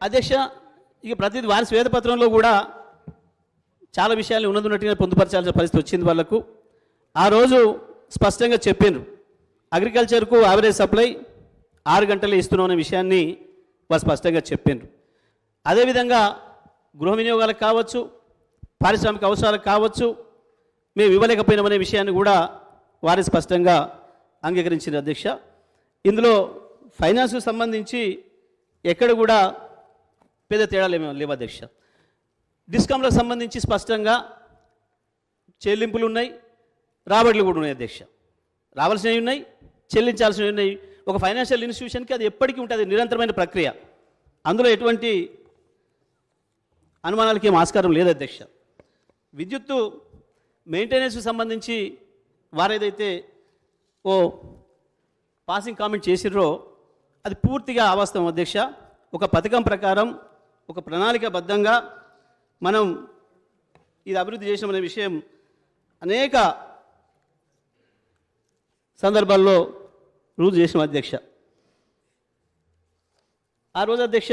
అధ్యక్ష ఇక ప్రతిదీ వారి శ్వేతపత్రంలో కూడా చాలా విషయాలు ఉన్నదిన్నట్టుగా పొందుపరచాల్సిన పరిస్థితి వచ్చింది వాళ్ళకు. ఆ రోజు స్పష్టంగా చెప్పారు అగ్రికల్చర్కు యావరేజ్ సప్లై ఆరు గంటలు ఇస్తున్నాం అనే విషయాన్ని వారు స్పష్టంగా చెప్పారు అదేవిధంగా గృహ వినియోగాలకు కావచ్చు పారిశ్రామిక అవసరాలకు కావచ్చు మేము ఇవ్వలేకపోయినామనే విషయాన్ని కూడా వారి స్పష్టంగా అంగీకరించింది అధ్యక్ష. ఇందులో ఫైనాన్స్కు సంబంధించి ఎక్కడ కూడా పెద్ద తేడాలు లేవు అధ్యక్ష డిస్కామ్లకు సంబంధించి స్పష్టంగా చెల్లింపులు ఉన్నాయి రాబడులు కూడా ఉన్నాయి అధ్యక్ష. రావాల్సినవి ఉన్నాయి చెల్లించాల్సినవి ఉన్నాయి. ఒక ఫైనాన్షియల్ ఇన్స్టిట్యూషన్కి అది ఎప్పటికీ ఉంటుంది నిరంతరమైన ప్రక్రియ. అందులో ఎటువంటి అనుమానాలకి ఏం ఆస్కారం లేదు అధ్యక్ష. విద్యుత్తు మెయింటెనెన్స్కి సంబంధించి వారేదైతే ఓ పాసింగ్ కామెంట్ చేసిర్రో అది పూర్తిగా అవాస్తవం అధ్యక్ష. ఒక పథకం ప్రకారం ఒక ప్రణాళికబద్ధంగా మనం ఇది అభివృద్ధి చేసామనే విషయం అనేక సందర్భాల్లో రుజువు చేసిన అధ్యక్ష. ఆ రోజు అధ్యక్ష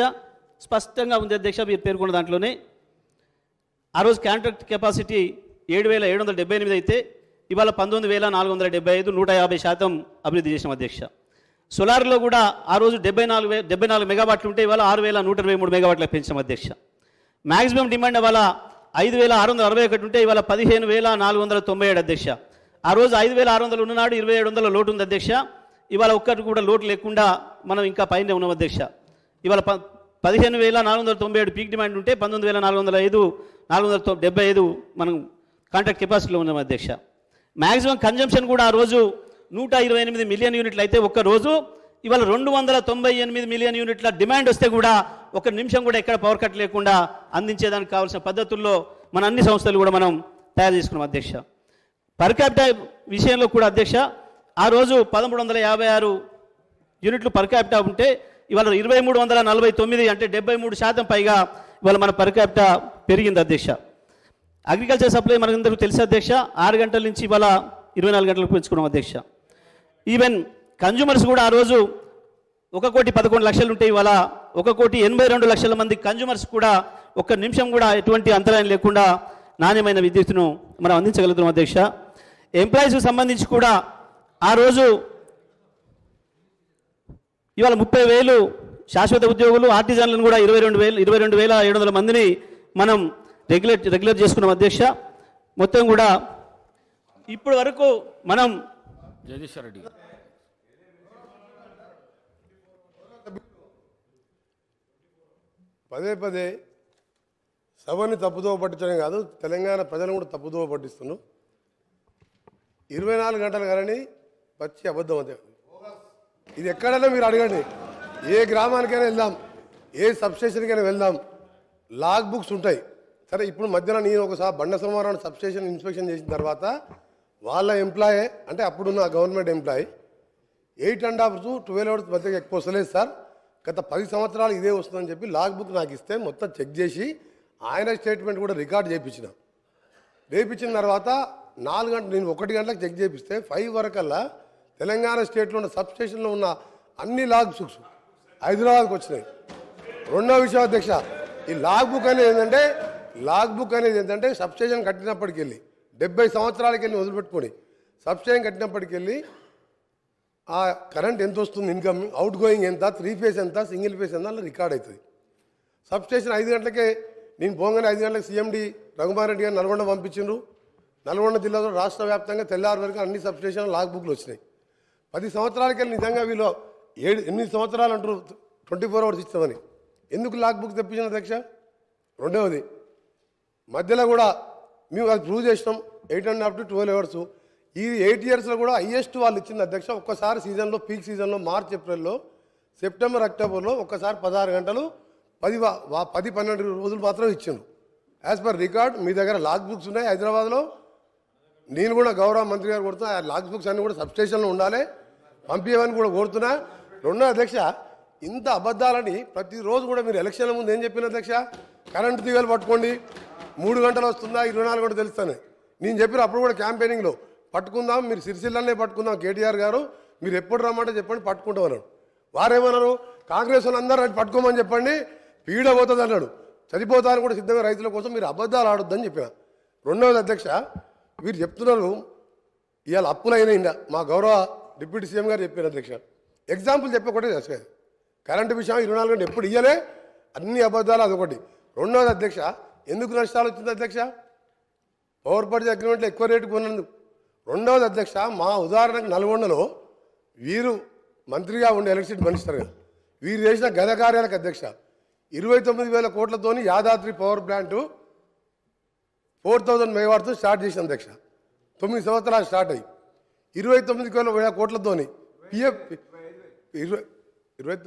స్పష్టంగా ఉంది అధ్యక్ష మీరు పేర్కొన్న దాంట్లోనే. ఆ రోజు కాంట్రాక్ట్ కెపాసిటీ ఏడు వేల ఏడు వందల డెబ్బై ఎనిమిది అయితే ఇవాళ పంతొమ్మిది వేల నాలుగు వందల డెబ్బై ఐదు నూట యాభై శాతం అభివృద్ధి చేసిన అధ్యక్ష. సోలార్లో కూడా ఆ రోజు డెబ్బై నాలుగు వే డెబ్బై నాలుగు మెగావాట్లు ఉంటే ఇవాళ ఆరు వేల నూట ఇరవై మూడు మెగావాట్ల పెంచాం అధ్యక్ష మ్యాక్సిమం డిమాండ్ ఇవాళ ఐదు వేల ఆరు వందల అరవై ఒకటి ఉంటే ఇవాళ పదిహేను వేల నాలుగు వందల తొంభై ఏడు అధ్యక్ష. ఆ రోజు ఐదు వేల ఆరు వందలు ఉన్ననాడు ఇరవై ఏడు వందల లోటు ఉంది అధ్యక్ష. ఇవాళ ఒక్కటి కూడా లోటు లేకుండా మనం ఇంకా పైనే ఉన్నాం అధ్యక్ష. ఇవాళ ప పదిహేను వేల నాలుగు వందల తొంభై ఏడు పీక్ డిమాండ్ ఉంటే పంతొమ్మిది వేల నాలుగు వందల ఐదు నాలుగు వందల డెబ్బై ఐదు మనం కాంట్రాక్ట్ కెపాసిటీలో ఉన్నాం అధ్యక్ష. మ్యాక్సిమం కన్జంప్షన్ కూడా ఆ రోజు నూట ఇరవై ఎనిమిది మిలియన్ యూనిట్లు అయితే ఒక్క రోజు. ఇవాళ రెండు వందల తొంభై ఎనిమిది మిలియన్ యూనిట్ల డిమాండ్ వస్తే కూడా ఒక నిమిషం కూడా ఎక్కడ పవర్ కట్ లేకుండా అందించేదానికి కావాల్సిన పద్ధతుల్లో మన అన్ని సంస్థలు కూడా మనం తయారు చేసుకున్నాం అధ్యక్ష. పర్ విషయంలో కూడా అధ్యక్ష ఆ రోజు పదమూడు వందల యాభై ఆరు యూనిట్లు పర్ క్యాపిటా ఉంటే ఇవాళ ఇరవై మూడు వందల నలభై తొమ్మిది అంటే డెబ్బై మూడు శాతం పైగా ఇవాళ మన పర్ క్యాపిటా పెరిగింది అధ్యక్ష. అగ్రికల్చర్ సప్లై మనందరికీ తెలుసు అధ్యక్ష ఆరు గంటల నుంచి ఇవాళ ఇరవై నాలుగు గంటలకు పెంచుకున్నాం అధ్యక్ష. ఈవెన్ కన్జ్యూమర్స్ కూడా ఆ రోజు ఒక కోటి పదకొండు లక్షలు ఉంటే ఇవాళ ఒక కోటి ఎనభై రెండు లక్షల మంది కన్జ్యూమర్స్ కూడా ఒక్క నిమిషం కూడా ఎటువంటి అంతరాయం లేకుండా నాణ్యమైన విద్యుత్తును మనం అందించగలుగుతున్నాం అధ్యక్ష. ఎంప్లాయీస్కి సంబంధించి కూడా ఆ రోజు ఇవాళ ముప్పై వేలు శాశ్వత ఉద్యోగులు ఆర్టిజన్లను కూడా ఇరవై రెండు వేలు ఇరవై రెండు వేల ఏడు వందల మందిని మనం రెగ్యులేట్ రెగ్యులర్ చేసుకున్నాం అధ్యక్ష. మొత్తం కూడా ఇప్పటి వరకు మనం జగదీశ్వర్ రెడ్డి పదే పదే సభని తప్పుదోవ పట్టించడం కాదు తెలంగాణ ప్రజలను కూడా తప్పుదోవ పట్టిస్తున్నాం ఇరవై నాలుగు గంటలు కానీ పచ్చి అబద్ధం అదే ఇది ఎక్కడైనా మీరు అడగండి. ఏ గ్రామానికైనా వెళ్దాం ఏ సబ్స్టేషన్కైనా వెళ్దాం లాగ్ బుక్స్ ఉంటాయి. సరే ఇప్పుడు మధ్యన నేను ఒకసారి బండ సోమవారం సబ్స్టేషన్ ఇన్స్పెక్షన్ చేసిన తర్వాత వాళ్ళ ఎంప్లాయే అంటే అప్పుడున్న government employee eight and half to twelve hours మధ్య ఎక్కువ వస్తలేదు సార్. గత పది సంవత్సరాలు ఇదే వస్తుందని చెప్పి లాగ్ బుక్ నాకు ఇస్తే మొత్తం చెక్ చేసి ఆయన స్టేట్మెంట్ కూడా రికార్డ్ చేయించిన చేయించిన తర్వాత నాలుగు గంటలు నేను ఒకటి గంటలకు చెక్ చేపిస్తే ఫైవ్ వరకల్లా తెలంగాణ స్టేట్లో ఉన్న సబ్ స్టేషన్లో ఉన్న అన్ని లాగ్ బుక్స్ హైదరాబాద్కి వచ్చినాయి. రెండో విషయం అధ్యక్ష ఈ లాగ్ బుక్ అనేది ఏంటంటే లాగ్ బుక్ అనేది ఏంటంటే సబ్ స్టేషన్ కట్టినప్పటికి వెళ్ళి డెబ్బై సంవత్సరాలకి వెళ్ళి వదిలిపెట్టుకొని సబ్ కట్టినప్పటికి వెళ్ళి ఆ కరెంట్ ఎంత వస్తుంది ఇన్కమ్ అవుట్ గోయింగ్ ఎంత త్రీ ఫేస్ ఎంత సింగిల్ ఫేస్ ఎంత అలా రికార్డ్ అవుతుంది. సబ్స్టేషన్ ఐదు గంటలకే నేను పోగానే ఐదు గంటలకు సీఎండి రఘుమారెడ్డి గారు నల్గొండ పంపించిండ్రు. నల్గొండ జిల్లాలో రాష్ట్ర వ్యాప్తంగా తెల్లారు వరకు అన్ని సబ్స్టేషన్లు లాక్ లాగ్ బుక్లు వచ్చినాయి. పది సంవత్సరాలకి వెళ్ళి నిజంగా వీళ్ళు ఏడు ఎనిమిది సంవత్సరాలు అంటారు ట్వంటీ ఫోర్ అవర్స్ ఇస్తామని. ఎందుకు లాగ్ బుక్ తెప్పించిన అధ్యక్ష? రెండవది మధ్యలో కూడా మేము అది ప్రూవ్ చేసినాం eight and half to twelve hours ఈ ఎయిట్ ఇయర్స్లో కూడా హైయెస్ట్ వాళ్ళు ఇచ్చింది అధ్యక్ష ఒక్కసారి సీజన్లో పీక్ సీజన్లో మార్చ్ ఏప్రిల్లో సెప్టెంబర్ అక్టోబర్లో ఒక్కసారి పదహారు గంటలు పది పది పన్నెండు రోజులు మాత్రం ఇచ్చిండు యాజ్ పర్ రికార్డ్ మీ దగ్గర లాగ్ బుక్స్ ఉన్నాయి. హైదరాబాద్లో నేను కూడా గౌరవ మంత్రి గారు కొడుతున్నా. ఆ లాగ్ బుక్స్ అన్ని కూడా సబ్స్టేషన్లో ఉండాలి. పంపించమని కూడా కోరుతున్నా. రెండో అధ్యక్ష ఇంత అబద్ధాలని ప్రతిరోజు కూడా మీరు ఎలక్షన్ల ముందు ఏం చెప్పిన అధ్యక్ష? కరెంటు తీగలు పట్టుకోండి. మూడు గంటలు వస్తుందా? ఇరవై నాలుగు గంటలు తెలుస్తాను. నేను చెప్పిన అప్పుడు కూడా క్యాంపెయినింగ్లో పట్టుకుందాం మీరు సిరిసిల్లనే పట్టుకుందాం కేటీఆర్ గారు మీరు ఎప్పుడు రమ్మంటే చెప్పండి పట్టుకుంటామన్నారు వారేమన్నారు? కాంగ్రెస్ వాళ్ళు అందరూ పట్టుకోమని చెప్పండి పీడ పోతుంది అన్నాడు. చనిపోతారు కూడా సిద్ధంగా రైతుల కోసం మీరు అబద్ధాలు ఆడొద్దని చెప్పిన. రెండవది అధ్యక్ష వీరు చెప్తున్నారు ఇవాళ అప్పులైన మా గౌరవ డిప్యూటీ సీఎం గారు చెప్పారు అధ్యక్ష. ఎగ్జాంపుల్ చెప్పకూడదు అధ్యక్ష కరెంటు విషయం ఇరవై నాలుగు గంటలు ఎప్పుడు ఇయ్యలే? అన్ని అబద్ధాలు అదొకటి. రెండవది అధ్యక్ష ఎందుకు నష్టాలు వచ్చింది అధ్యక్ష? పవర్ పర్చేజ్ అగ్రిమెంట్లో ఎక్కువ రేటు కొన్నందుకు. రెండవది అధ్యక్ష మా ఉదాహరణకు నల్గొండలో వీరు మంత్రిగా ఉండే ఎలక్ట్రిసిటీ మినిస్టర్గా వీరు చేసిన గత కార్యాలకు అధ్యక్ష ఇరవై తొమ్మిది వేల కోట్లతోని Yadadri power plant four thousand మెగావాట్తో start చేసిన అధ్యక్ష. తొమ్మిది సంవత్సరాలు స్టార్ట్ అయ్యి. ఇరవై తొమ్మిది వేల వేల కోట్లతోని పిఎఫ్ ఇరవై ఇరవై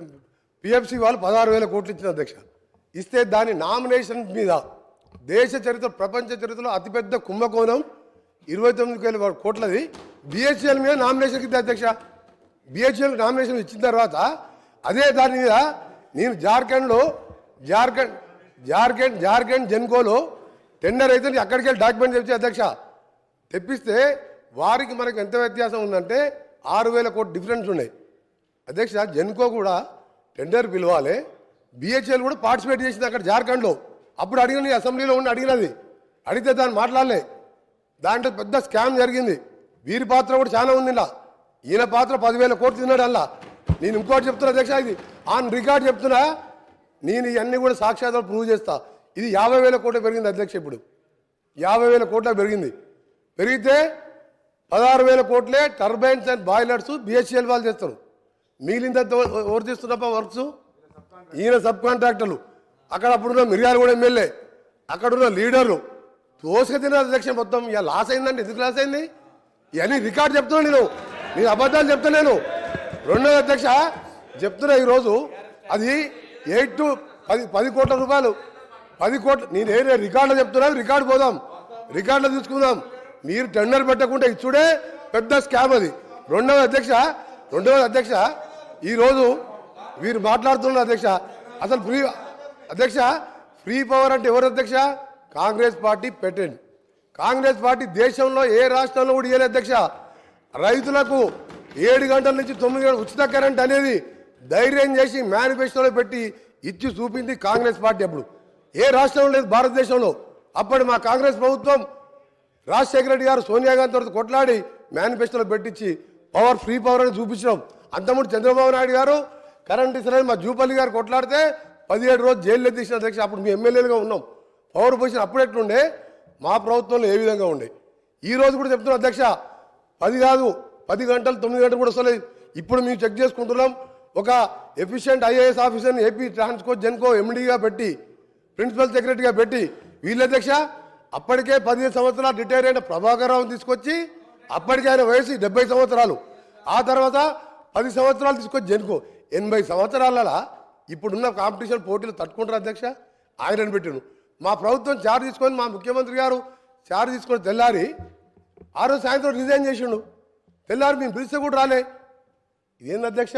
పిఎఫ్సి వాళ్ళు పదహారు వేల కోట్లు ఇచ్చిన అధ్యక్ష. ఇస్తే దాని నామినేషన్ మీద దేశ చరిత్ర ప్రపంచ చరిత్రలో అతిపెద్ద కుంభకోణం. ఇరవై తొమ్మిది వేల కోట్లది. బిహెచ్ఎల్ మీద నామినేషన్ ఇద్ది అధ్యక్ష బిహెచ్ఎల్ నామినేషన్ ఇచ్చిన తర్వాత అదే దాని మీద నేను జార్ఖండ్లో జార్ఖండ్ జార్ఖండ్ జార్ఖండ్ జెన్కోలో టెండర్ అయితే అక్కడికి వెళ్ళి డాక్యుమెంట్ తెచ్చి అధ్యక్ష తెప్పిస్తే వారికి మనకు ఎంత వ్యత్యాసం ఉందంటే ఆరు వేల కోట్లు డిఫరెన్స్ ఉన్నాయి. అధ్యక్ష జెన్కో కూడా టెండర్ పిలవాలి. బిహెచ్ఎల్ కూడా పార్టిసిపేట్ చేసింది అక్కడ జార్ఖండ్లో. అప్పుడు అడిగిన అసెంబ్లీలో ఉండి అడిగినది. అడిగితే దాన్ని మాట్లాడలే. దాంట్లో పెద్ద స్కామ్ జరిగింది. వీరి పాత్ర కూడా చాలా ఉంది ఇలా ఈయన పాత్ర పదివేల కోట్లు తిన్నాడు అలా నేను ఇంకోటి చెప్తున్నా అధ్యక్ష ఇది ఆన్ రికార్డ్ చెప్తున్నా. నేను ఇవన్నీ కూడా సాక్షాత్తులు ప్రూవ్ చేస్తా. ఇది యాభై వేల కోట్లు పెరిగింది అధ్యక్ష ఇప్పుడు. యాభై వేల కోట్ల పెరిగింది. పెరిగితే పదహారు వేల కోట్లే టర్బైన్స్ అండ్ బాయిలర్స్ బిహెచ్ఎల్ వాళ్ళు చేస్తారు. మిగిలిందంత ఎవరు చేస్తున్నప్ప వర్క్స్? ఈయన సబ్ కాంట్రాక్టర్లు. అక్కడ అప్పుడున్న మిర్యాలగూడ ఎమ్మెల్యే అక్కడున్న లీడర్లు తోసుక తిన అధ్యక్ష మొత్తం ఇక లాస్ అయిందండి. ఎందుకు లాస్ అయింది? ఇవన్నీ రికార్డు చెప్తున్నా నేను. నేను అబద్ధాలు చెప్తలేను రెండో అధ్యక్ష చెప్తున్నా ఈరోజు అది ఎయిట్ టు పది పది కోట్ల రూపాయలు. పది కోట్ల నేను ఏ రికార్డులో చెప్తున్నా రికార్డు పోదాం. రికార్డులో తీసుకుందాం. మీరు టెండర్ పెట్టకుండా ఇచ్చుడే పెద్ద స్కామ్ అది. రెండవ అధ్యక్ష రెండవ అధ్యక్ష ఈరోజు వీరు మాట్లాడుతున్న అధ్యక్ష. అసలు ఫ్రీ అధ్యక్ష ఫ్రీ పవర్ అంటే ఎవరు అధ్యక్ష? కాంగ్రెస్ పార్టీ పెట్టండి కాంగ్రెస్ పార్టీ దేశంలో ఏ రాష్ట్రంలో కూడా ఇవ్వలేదు అధ్యక్ష. రైతులకు ఏడు గంటల నుంచి తొమ్మిది గంటల ఉచిత కరెంట్ అనేది ధైర్యం చేసి మేనిఫెస్టోలో పెట్టి ఇచ్చి చూపింది కాంగ్రెస్ పార్టీ అప్పుడు. ఏ రాష్ట్రంలో లేదు భారతదేశంలో. అప్పటి మా కాంగ్రెస్ ప్రభుత్వం రాజశేఖర రెడ్డి గారు సోనియా గాంధీ తర్వాత కొట్లాడి మేనిఫెస్టోలో పెట్టించి పవర్ ఫ్రీ పవర్ అని చూపించినాం. అంతకుముందు చంద్రబాబు నాయుడు గారు కరెంట్ ఇస్తారని మా జూపల్లి గారు కొట్లాడితే పదిహేడు రోజు జైల్లో తీసిన అధ్యక్ష అప్పుడు మీ ఎమ్మెల్యేలుగా ఉన్నాం. పవర్ పొజిషన్ అప్పుడు ఎట్లుండే? మా ప్రభుత్వంలో ఏ విధంగా ఉండే? ఈ రోజు కూడా చెప్తున్నా అధ్యక్ష పది కాదు పది గంటలు తొమ్మిది గంటలు కూడా వస్తలేదు. ఇప్పుడు మేము చెక్ చేసుకుంటున్నాం. ఒక ఎఫిషియెంట్ ఐఏఎస్ ఆఫీసర్ని ఏపీ ట్రాన్స్కో జెన్కో ఎండీగా పెట్టి ప్రిన్సిపల్ సెక్రటరీగా పెట్టి వీళ్ళ అధ్యక్ష అప్పటికే పదిహేను సంవత్సరాలు రిటైర్ అయిన ప్రభాకర్ రావు తీసుకొచ్చి అప్పటికే ఆయన వయసు డెబ్బై సంవత్సరాలు. ఆ తర్వాత పది సంవత్సరాలు తీసుకొచ్చి జెన్కో. ఎనభై సంవత్సరాల ఇప్పుడున్న కాంపిటీషన్ పోటీలు తట్టుకుంటారు అధ్యక్ష? ఆయనను పెట్టాను మా ప్రభుత్వం చార్జ్ తీసుకొని మా ముఖ్యమంత్రి గారు చార్జ్ తీసుకొని తెల్లారి ఆ రోజు సాయంత్రం రిజైన్ చేసిండు. తెల్లారి మేము పిలిస్తే కూడా రాలే. ఇదేంది అధ్యక్ష?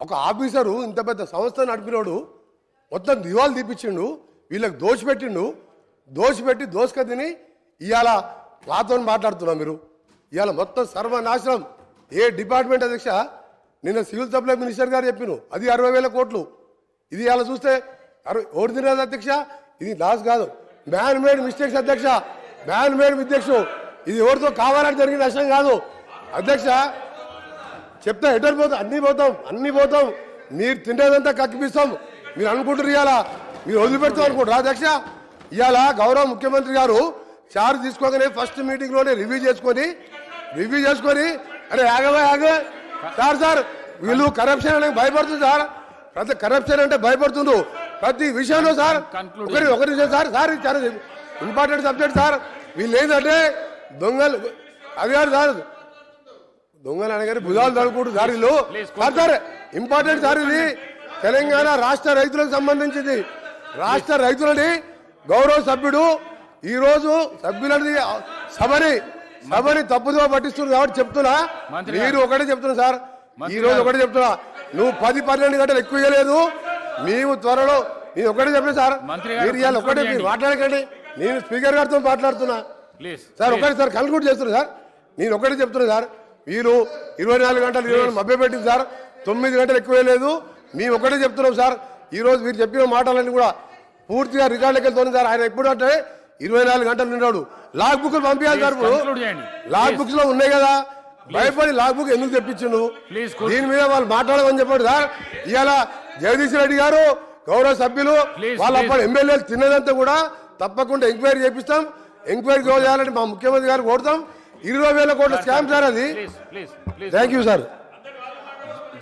ఒక ఆఫీసరు ఇంత పెద్ద సంస్థ నడిపినోడు మొత్తం దివాలు తీపిచ్చిండు. వీళ్ళకి దోషపెట్టిండు దోషపెట్టి దోసుక తిని ఇవాళ నాతో మాట్లాడుతున్నా మీరు. ఇవాళ మొత్తం సర్వనాశనం. ఏ డిపార్ట్మెంట్ అధ్యక్ష? నిన్న సివిల్ సప్లై మినిస్టర్ గారు చెప్పిను అది అరవై వేల కోట్లు. ఇది అలా చూస్తే అరే ఓడి తినదు అధ్యక్ష ఇది లాస్ కాదు. మ్యాన్ మేడ్ మిస్టేక్స్ అధ్యక్ష. మ్యాన్ మేడ్ మిస్టేక్స్ ఇది ఎవరితో కావాలని జరిగిన నష్టం కాదు. అధ్యక్ష చెప్తా ఎటర్ పోతాం? అన్ని పోతాం అన్ని పోతాం. మీరు తిండేదంతా కక్కిపిస్తాం. మీరు అనుకుంటారు ఇవాళ. మీరు వదిలిపెడతాం అనుకుంటారు అధ్యక్ష. ఇవాళ గౌరవ ముఖ్యమంత్రి గారు చార్జ్ తీసుకోగానే ఫస్ట్ మీటింగ్లోనే రివ్యూ చేసుకొని రివ్యూ చేసుకొని అరే ఆగవా ఆగవా. సార్ సార్ వీళ్ళు కరప్షన్ అనేది భయపడుతుంది సార్. ప్రతి కరప్షన్ అంటే భయపడుతుండ్రు. ప్రతి విషయంలో సార్ ఒకరి ఒకరి సార్ సార్ చాలా ఇంపార్టెంట్ సబ్జెక్ట్ సార్. వీళ్ళు ఏంటంటే దొంగలు అది కాదు సార్. దొంగలు అనగానే భుజాలు తడుకుంటూ సార్ వీళ్ళు. సార్ సార్ ఇంపార్టెంట్ సార్ ఇది. తెలంగాణ రాష్ట్ర రైతులకు సంబంధించింది. రాష్ట్ర రైతులని గౌరవ సభ్యుడు ఈ రోజు సభ్యులని సభని సభని తప్పుదో పట్టిస్తున్నారు కాబట్టి చెప్తున్నా. మీరు ఒకటే చెప్తున్నా సార్. ఈ రోజు. ఒకటే చెప్తున్నా. నువ్వు పది పన్నెండు గంటలు ఎక్కువ ఇవ్వలేదు మేము త్వరలో నేను ఒకటే చెప్పిన సార్ మీరు ఇవాళ ఒకటే మీరు. మాట్లాడకండి. నేను స్పీకర్ గారితో మాట్లాడుతున్నా. సార్ ఒకటి సార్ కన్క్లూడ్ చేస్తున్నా సార్. నేను ఒకటి చెప్తున్నా సార్ మీరు ఇరవై నాలుగు గంటలు ఇరవై మభ్య పెట్టింది సార్ తొమ్మిది గంటలు ఎక్కువ లేదు మేము ఒకటే చెప్తున్నాం సార్ ఈ రోజు మీరు చెప్పిన మాటలన్నీ కూడా పూర్తిగా రికార్డులకి వెళ్తుంది సార్ ఆయన ఎప్పుడు అంటే ఇరవై నాలుగు గంటలు ఉన్నాడు లాగ్ బుక్ పంపించాలి సార్. లాగ్ బుక్స్లో ఉన్నాయి కదా. భయపడి లాగ్ బుక్ ఎందుకు తెప్పించిండు. దీని మీద వాళ్ళు మాట్లాడమని చెప్పాడు సార్. ఇవాళ జగదీష్ రెడ్డి గారు గౌరవ సభ్యులు వాళ్ళ. అప్పుడు ఎమ్మెల్యేలు తిన్నదంతా కూడా తప్పకుండా ఎంక్వైరీ చేపిస్తాం. ఎంక్వైరీ చేయాలని మా ముఖ్యమంత్రి గారు కోరుతాం ఇరవై వేల కోట్ల స్కామ్ సార్ అది. Thank you sir